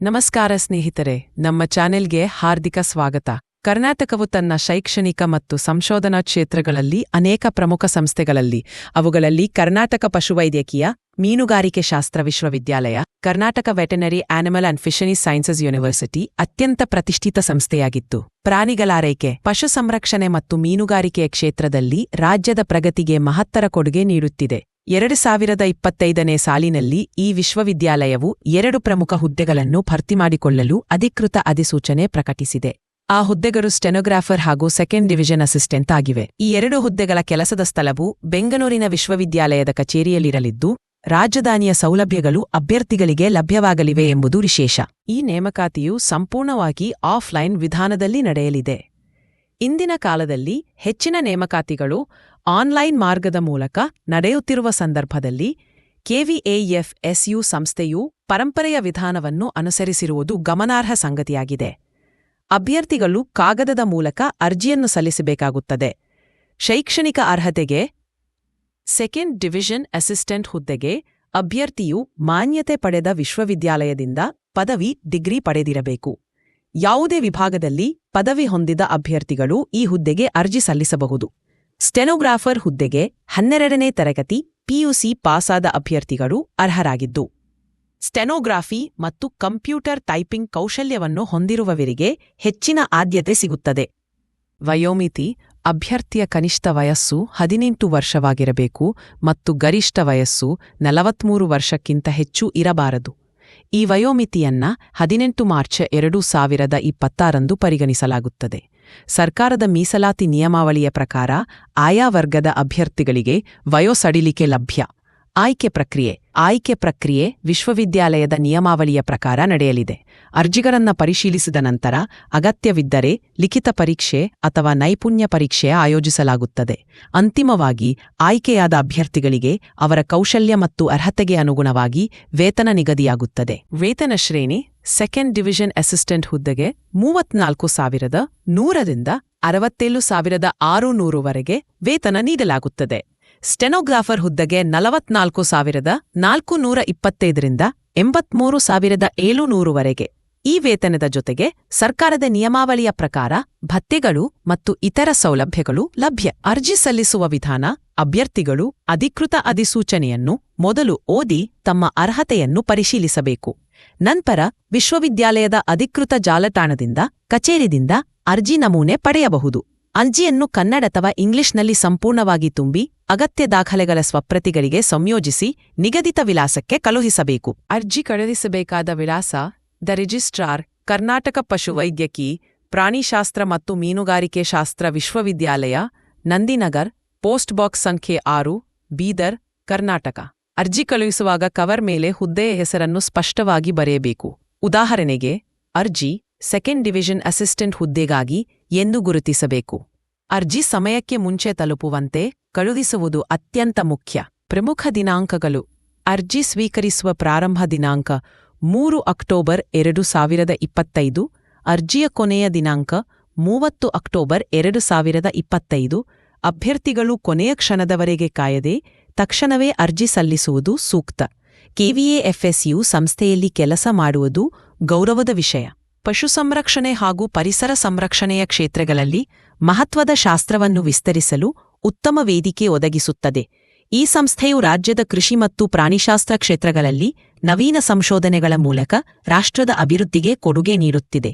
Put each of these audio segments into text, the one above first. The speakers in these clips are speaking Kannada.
ನಮಸ್ಕಾರ ಸ್ನೇಹಿತರೆ, ನಮ್ಮ ಚಾನೆಲ್ಗೆ ಹಾರ್ದಿಕ ಸ್ವಾಗತ. ಕರ್ನಾಟಕವು ತನ್ನ ಶೈಕ್ಷಣಿಕ ಮತ್ತು ಸಂಶೋಧನಾ ಕ್ಷೇತ್ರಗಳಲ್ಲಿ ಅನೇಕ ಪ್ರಮುಖ ಸಂಸ್ಥೆಗಳಲ್ಲಿ, ಅವುಗಳಲ್ಲಿ ಕರ್ನಾಟಕ ಪಶುವೈದ್ಯಕೀಯ, ಮೀನುಗಾರಿಕೆ ಶಾಸ್ತ್ರ ವಿಶ್ವವಿದ್ಯಾಲಯ, Karnataka veterinary animal and fishery sciences university ಅತ್ಯಂತ ಪ್ರತಿಷ್ಠಿತ ಸಂಸ್ಥೆಯಾಗಿತ್ತು. ಪ್ರಾಣಿಗಳಾರೈಕೆ, ಪಶು ಸಂರಕ್ಷಣೆ ಮತ್ತು ಮೀನುಗಾರಿಕೆಯ ಕ್ಷೇತ್ರದಲ್ಲಿ ರಾಜ್ಯದ ಪ್ರಗತಿಗೆ ಮಹತ್ತರ ಕೊಡುಗೆ ನೀಡುತ್ತಿದೆ. ಎರಡು ಸಾವಿರದ ಇಪ್ಪತ್ತೈದನೇ ಸಾಲಿನಲ್ಲಿ ಈ ವಿಶ್ವವಿದ್ಯಾಲಯವು ಎರಡು ಪ್ರಮುಖ ಹುದ್ದೆಗಳನ್ನು ಭರ್ತಿ ಮಾಡಿಕೊಳ್ಳಲು ಅಧಿಕೃತ ಅಧಿಸೂಚನೆ ಪ್ರಕಟಿಸಿದೆ. ಆ ಹುದ್ದೆಗಳು ಸ್ಟೆನೋಗ್ರಾಫರ್ ಹಾಗೂ ಸೆಕೆಂಡ್ ಡಿವಿಷನ್ ಅಸಿಸ್ಟೆಂಟ್ ಆಗಿವೆ. ಈ ಎರಡು ಹುದ್ದೆಗಳ ಕೆಲಸದ ಸ್ಥಳವು ಬೆಂಗಳೂರಿನ ವಿಶ್ವವಿದ್ಯಾಲಯದ ಕಚೇರಿಯಲ್ಲಿರಲಿದ್ದು, ರಾಜಧಾನಿಯ ಸೌಲಭ್ಯಗಳು ಅಭ್ಯರ್ಥಿಗಳಿಗೆ ಲಭ್ಯವಾಗಲಿವೆ ಎಂಬುದು ವಿಶೇಷ. ಈ ನೇಮಕಾತಿಯು ಸಂಪೂರ್ಣವಾಗಿ ಆಫ್ಲೈನ್ ವಿಧಾನದಲ್ಲಿ ನಡೆಯಲಿದೆ. ಇಂದಿನ ಕಾಲದಲ್ಲಿ ಹೆಚ್ಚಿನ ನೇಮಕಾತಿಗಳು ಆನ್ಲೈನ್ ಮಾರ್ಗದ ಮೂಲಕ ನಡೆಯುತ್ತಿರುವ ಸಂದರ್ಭದಲ್ಲಿ ಕೆವಿಎಎಫ್ಎಸ್ಯು ಸಂಸ್ಥೆಯು ಪರಂಪರೆಯ ವಿಧಾನವನ್ನು ಅನುಸರಿಸಿರುವುದು ಗಮನಾರ್ಹ ಸಂಗತಿಯಾಗಿದೆ. ಅಭ್ಯರ್ಥಿಗಳು ಕಾಗದದ ಮೂಲಕ ಅರ್ಜಿಯನ್ನು ಸಲ್ಲಿಸಬೇಕಾಗುತ್ತದೆ. ಶೈಕ್ಷಣಿಕ ಅರ್ಹತೆಗೆ ಸೆಕೆಂಡ್ ಡಿವಿಷನ್ ಅಸಿಸ್ಟೆಂಟ್ ಹುದ್ದೆಗೆ ಅಭ್ಯರ್ಥಿಯು ಮಾನ್ಯತೆ ಪಡೆದ ವಿಶ್ವವಿದ್ಯಾಲಯದಿಂದ ಪದವಿ, ಡಿಗ್ರಿ ಪಡೆದಿರಬೇಕು. ಯಾವುದೇ ವಿಭಾಗದಲ್ಲಿ ಪದವಿ ಹೊಂದಿದ ಅಭ್ಯರ್ಥಿಗಳು ಈ ಹುದ್ದೆಗೆ ಅರ್ಜಿ ಸಲ್ಲಿಸಬಹುದು. ಸ್ಟೆನೋಗ್ರಾಫರ್ ಹುದ್ದೆಗೆ ಹನ್ನೆರಡನೇ ತರಗತಿ ಪಿಯುಸಿ ಪಾಸಾದ ಅಭ್ಯರ್ಥಿಗಳು ಅರ್ಹರಾಗಿದ್ದು. ಸ್ಟೆನೋಗ್ರಾಫಿ ಮತ್ತು ಕಂಪ್ಯೂಟರ್ ಟೈಪಿಂಗ್ ಕೌಶಲ್ಯವನ್ನು ಹೊಂದಿರುವವರಿಗೆ ಹೆಚ್ಚಿನ ಆದ್ಯತೆ ಸಿಗುತ್ತದೆ. ವಯೋಮಿತಿ, ಅಭ್ಯರ್ಥಿಯ ಕನಿಷ್ಠ ವಯಸ್ಸು ಹದಿನೆಂಟು ವರ್ಷವಾಗಿರಬೇಕು ಮತ್ತು ಗರಿಷ್ಠ ವಯಸ್ಸು ನಲವತ್ಮೂರು ವರ್ಷಕ್ಕಿಂತ ಹೆಚ್ಚು ಇರಬಾರದು. ಈ ವಯೋಮಿತಿಯನ್ನ ಹದಿನೆಂಟು ಮಾರ್ಚ್ ಎರಡು ಸಾವಿರದ ಇಪ್ಪತ್ತಾರಂದು ಪರಿಗಣಿಸಲಾಗುತ್ತದೆ. ಸರ್ಕಾರದ ಮೀಸಲಾತಿ ನಿಯಮಾವಳಿಯ ಪ್ರಕಾರ ಆಯಾ ವರ್ಗದ ಅಭ್ಯರ್ಥಿಗಳಿಗೆ ವಯೋಸಡಿಲಿಕೆ ಲಭ್ಯ. ಆಯ್ಕೆ ಪ್ರಕ್ರಿಯೆ ಆಯ್ಕೆ ಪ್ರಕ್ರಿಯೆ ವಿಶ್ವವಿದ್ಯಾಲಯದ ನಿಯಮಾವಳಿಯ ಪ್ರಕಾರ ನಡೆಯಲಿದೆ. ಅರ್ಜಿಗಳನ್ನ ಪರಿಶೀಲಿಸಿದ ನಂತರ ಅಗತ್ಯವಿದ್ದರೆ ಲಿಖಿತ ಪರೀಕ್ಷೆ ಅಥವಾ ನೈಪುಣ್ಯ ಪರೀಕ್ಷೆ ಆಯೋಜಿಸಲಾಗುತ್ತದೆ. ಅಂತಿಮವಾಗಿ ಆಯ್ಕೆಯಾದ ಅಭ್ಯರ್ಥಿಗಳಿಗೆ ಅವರ ಕೌಶಲ್ಯ ಮತ್ತು ಅರ್ಹತೆಗೆ ಅನುಗುಣವಾಗಿ ವೇತನ ನಿಗದಿಯಾಗುತ್ತದೆ. ವೇತನ ಶ್ರೇಣಿ ಸೆಕೆಂಡ್ ಡಿವಿಷನ್ ಅಸಿಸ್ಟೆಂಟ್ ಹುದ್ದೆಗೆ ಮೂವತ್ನಾಲ್ಕು ಸಾವಿರದ ನೂರರಿಂದ ಅರವತ್ತೇಳು ಸಾವಿರದ ಆರು ನೂರುವರೆಗೆ ವೇತನ ನೀಡಲಾಗುತ್ತದೆ. ಸ್ಟೆನೋಗ್ರಾಫರ್ ಹುದ್ದೆಗೆ ನಲವತ್ನಾಲ್ಕು ಸಾವಿರದ ನಾಲ್ಕು ನೂರ ಇಪ್ಪತ್ತೈದರಿಂದ ಎಂಬತ್ಮೂರು ಸಾವಿರದ ಏಳುನೂರುವರೆಗೆ ಈ ವೇತನದ ಜೊತೆಗೆ ಸರ್ಕಾರದ ನಿಯಮಾವಳಿಯ ಪ್ರಕಾರ ಭತ್ಯೆಗಳು ಮತ್ತು ಇತರ ಸೌಲಭ್ಯಗಳು ಲಭ್ಯ. ಅರ್ಜಿ ಸಲ್ಲಿಸುವ ವಿಧಾನ, ಅಭ್ಯರ್ಥಿಗಳು ಅಧಿಕೃತ ಅಧಿಸೂಚನೆಯನ್ನು ಮೊದಲು ಓದಿ ತಮ್ಮ ಅರ್ಹತೆಯನ್ನು ಪರಿಶೀಲಿಸಬೇಕು. ನಂತರ ವಿಶ್ವವಿದ್ಯಾಲಯದ ಅಧಿಕೃತ ಜಾಲತಾಣದಿಂದ ಕಚೇರಿದಿಂದ ಅರ್ಜಿ ನಮೂನೆ ಪಡೆಯಬಹುದು. ಅರ್ಜಿಯನ್ನು ಕನ್ನಡ ಅಥವಾ ಇಂಗ್ಲಿಷ್ನಲ್ಲಿ ಸಂಪೂರ್ಣವಾಗಿ ತುಂಬಿ, ಅಗತ್ಯ ದಾಖಲೆಗಳ ಸ್ವಪ್ರತಿಗಳಿಗೆ ಸಂಯೋಜಿಸಿ, ನಿಗದಿತ ವಿಳಾಸಕ್ಕೆ ಕಳುಹಿಸಬೇಕು. ಅರ್ಜಿ ಕಳುಹಿಸಬೇಕಾದ ವಿಳಾಸ, ದ ರಿಜಿಸ್ಟ್ರಾರ್, ಕರ್ನಾಟಕ ಪಶುವೈದ್ಯಕಿ ಪ್ರಾಣಿಶಾಸ್ತ್ರ ಮತ್ತು ಮೀನುಗಾರಿಕೆ ಶಾಸ್ತ್ರ ವಿಶ್ವವಿದ್ಯಾಲಯ, ನಂದಿನಗರ್, ಪೋಸ್ಟ್ ಬಾಕ್ಸ್ ಸಂಖ್ಯೆ ಆರು, ಬೀದರ್, ಕರ್ನಾಟಕ. ಅರ್ಜಿ ಕಳುಹಿಸುವಾಗ ಕವರ್ ಮೇಲೆ ಹುದ್ದೆಯ ಹೆಸರನ್ನು ಸ್ಪಷ್ಟವಾಗಿ ಬರೆಯಬೇಕು. ಉದಾಹರಣೆಗೆ, ಅರ್ಜಿ, ಸೆಕೆಂಡ್ ಡಿವಿಷನ್ ಅಸಿಸ್ಟೆಂಟ್ ಹುದ್ದೆಗಾಗಿ ಎಂದು ಗುರುತಿಸಬೇಕು. ಅರ್ಜಿ ಸಮಯಕ್ಕೆ ಮುಂಚೆ ತಲುಪುವಂತೆ ಕಳುಹಿಸುವುದು ಅತ್ಯಂತ ಮುಖ್ಯ. ಪ್ರಮುಖ ದಿನಾಂಕಗಳು. ಅರ್ಜಿ ಸ್ವೀಕರಿಸುವ ಪ್ರಾರಂಭ ದಿನಾಂಕ ಮೂರು ಅಕ್ಟೋಬರ್ ಎರಡು ಸಾವಿರದ ಇಪ್ಪತ್ತೈದು, ಅರ್ಜಿಯ ಕೊನೆಯ ದಿನಾಂಕ ಮೂವತ್ತು ಅಕ್ಟೋಬರ್ ಎರಡು ಸಾವಿರದ ಇಪ್ಪತ್ತೈದು, ಅಭ್ಯರ್ಥಿಗಳು ಕೊನೆಯ ಕ್ಷಣದವರೆಗೆ ಕಾಯದೆ ತಕ್ಷಣವೇ ಅರ್ಜಿ ಸಲ್ಲಿಸುವುದು ಸೂಕ್ತ. ಕೆವಿಎಎಫ್ಎಸ್ಯು ಸಂಸ್ಥೆಯಲ್ಲಿ ಕೆಲಸ ಮಾಡುವುದು ಗೌರವದ ವಿಷಯ. ಪಶು ಸಂರಕ್ಷಣೆ ಹಾಗೂ ಪರಿಸರ ಸಂರಕ್ಷಣೆಯ ಕ್ಷೇತ್ರಗಳಲ್ಲಿ ಮಹತ್ವದ ಶಾಸ್ತ್ರವನ್ನು ವಿಸ್ತರಿಸಲು ಉತ್ತಮ ವೇದಿಕೆ ಒದಗಿಸುತ್ತದೆ. ಈ ಸಂಸ್ಥೆಯು ರಾಜ್ಯದ ಕೃಷಿ ಮತ್ತು ಪ್ರಾಣಿಶಾಸ್ತ್ರ ಕ್ಷೇತ್ರಗಳಲ್ಲಿ ನವೀನ ಸಂಶೋಧನೆಗಳ ಮೂಲಕ ರಾಷ್ಟ್ರದ ಅಭಿವೃದ್ಧಿಗೆ ಕೊಡುಗೆ ನೀಡುತ್ತಿದೆ.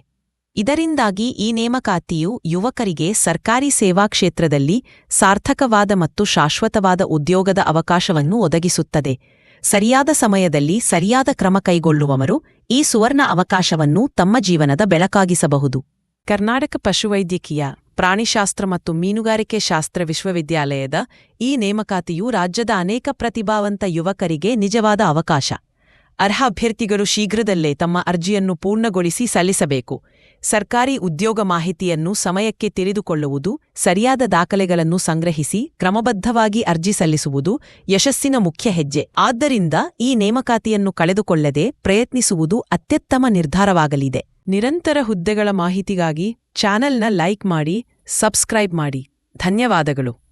ಇದರಿಂದಾಗಿ ಈ ನೇಮಕಾತಿಯು ಯುವಕರಿಗೆ ಸರ್ಕಾರಿ ಸೇವಾ ಕ್ಷೇತ್ರದಲ್ಲಿ ಸಾರ್ಥಕವಾದ ಮತ್ತು ಶಾಶ್ವತವಾದ ಉದ್ಯೋಗದ ಅವಕಾಶವನ್ನು ಒದಗಿಸುತ್ತದೆ. ಸರಿಯಾದ ಸಮಯದಲ್ಲಿ ಸರಿಯಾದ ಕ್ರಮ ಕೈಗೊಳ್ಳುವವರು ಈ ಸುವರ್ಣ ಅವಕಾಶವನ್ನು ತಮ್ಮ ಜೀವನದ ಬೆಳಕಾಗಿಸಬಹುದು. ಕರ್ನಾಟಕ ಪಶುವೈದ್ಯಕೀಯ, ಪ್ರಾಣಿಶಾಸ್ತ್ರ ಮತ್ತು ಮೀನುಗಾರಿಕೆ ಶಾಸ್ತ್ರ ವಿಶ್ವವಿದ್ಯಾಲಯದ ಈ ನೇಮಕಾತಿಯು ರಾಜ್ಯದ ಅನೇಕ ಪ್ರತಿಭಾವಂತ ಯುವಕರಿಗೆ ನಿಜವಾದ ಅವಕಾಶ. ಅರ್ಹ ಅಭ್ಯರ್ಥಿಗಳು ಶೀಘ್ರದಲ್ಲೇ ತಮ್ಮ ಅರ್ಜಿಯನ್ನು ಪೂರ್ಣಗೊಳಿಸಿ ಸಲ್ಲಿಸಬೇಕು. ಸರ್ಕಾರಿ ಉದ್ಯೋಗ ಮಾಹಿತಿಯನ್ನು ಸಮಯಕ್ಕೆ ತಿಳಿದುಕೊಳ್ಳುವುದು, ಸರಿಯಾದ ದಾಖಲೆಗಳನ್ನು ಸಂಗ್ರಹಿಸಿ, ಕ್ರಮಬದ್ಧವಾಗಿ ಅರ್ಜಿ ಸಲ್ಲಿಸುವುದು ಯಶಸ್ಸಿನ ಮುಖ್ಯ ಹೆಜ್ಜೆ. ಆದ್ದರಿಂದ ಈ ನೇಮಕಾತಿಯನ್ನು ಕಳೆದುಕೊಳ್ಳದೆ ಪ್ರಯತ್ನಿಸುವುದು ಅತ್ಯುತ್ತಮ ನಿರ್ಧಾರವಾಗಲಿದೆ. ನಿರಂತರ ಹುದ್ದೆಗಳ ಮಾಹಿತಿಗಾಗಿ ಚಾನೆಲ್ನ ಲೈಕ್ ಮಾಡಿ, ಸಬ್ಸ್ಕ್ರೈಬ್ ಮಾಡಿ. ಧನ್ಯವಾದಗಳು.